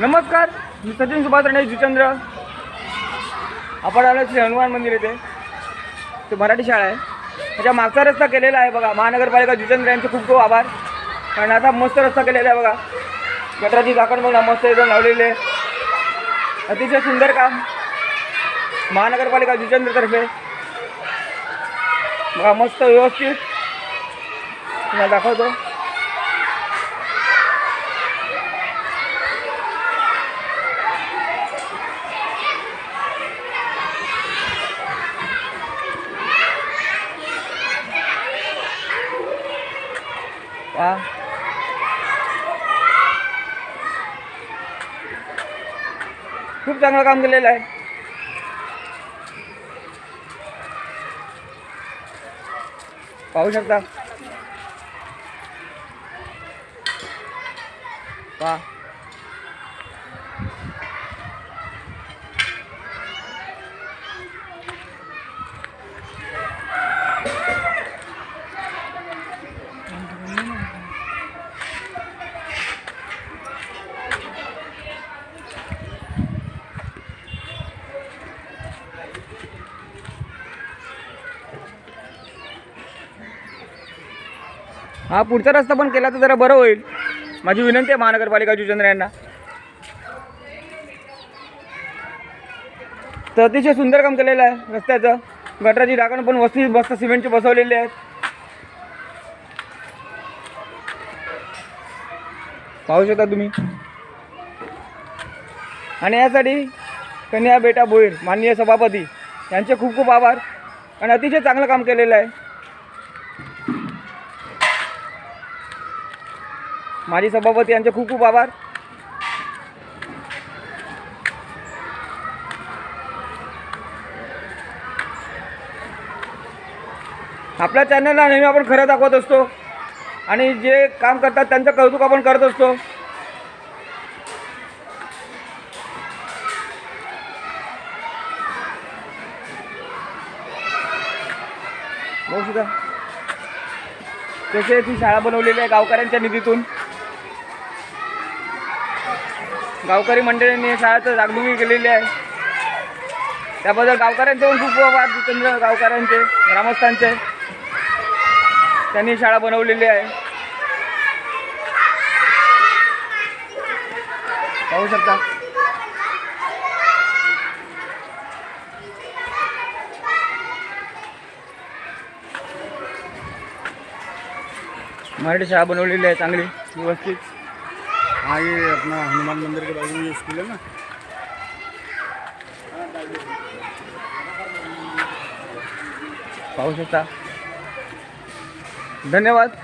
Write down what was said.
नमस्कार मी सचिन सुभाष रणेश जुचंद्र. आपण आलो श्री हनुमान मंदिर येथे. ते मराठी शाळा आहे. त्याच्या मागचा रस्ता केलेला आहे बघा. महानगरपालिका जुचंद्र यांचे खूप खूप आभार. कारण आता मस्त रस्ता केलेला आहे बघा. गटराची झाकण बघा मस्त एकदम लावलेले. अतिशय सुंदर काम. महानगरपालिका जुचंद्रतर्फे बघा मस्त व्यवस्थित. तुम्हाला दाखवतो. वा खूप चांगलं काम केलेलं आहे. पाहू शकता? वा हा पुढचा रस्ता पण केला तर जरा बरं होईल. माझी विनंती आहे महानगरपालिका जुचंद्र यांना. तर अतिशय सुंदर काम केलेलं आहे रस्त्याचं. गटराची ढाकण पण वस्ती मस्त सिमेंटची बसवलेली आहेत. पाहू शकता तुम्ही. आणि यासाठी कन्या बेटा भोईर माननीय सभापती यांचे खूप खूप आभार. आणि अतिशय चांगलं काम केलेलं आहे. माजी सभापती यांचे खूप खूप आभार. आपल्या चॅनलला नेहमी आपण खरं दाखवत असतो आणि जे काम करतात त्यांचं कौतुक आपण करत असतो. बघू सुद्धा कशी ती शाळा बनवलेली आहे गावकऱ्यांच्या निधीतून. गावकरी मंडळींनी शाळेचं जागृती केलेली आहे. त्याबद्दल गावकऱ्यांचे पण खूप आभार जितेंद्र गावकऱ्यांचे ग्रामस्थांचे. त्यांनी शाळा बनवलेली आहे. पाहू शकता. मराठी शाळा बनवलेली आहे चांगली व्यवस्थित. हाँ ये अपना हनुमान मंदिर के बाजू में ये स्कूल है ना। पाहू शकता धन्यवाद।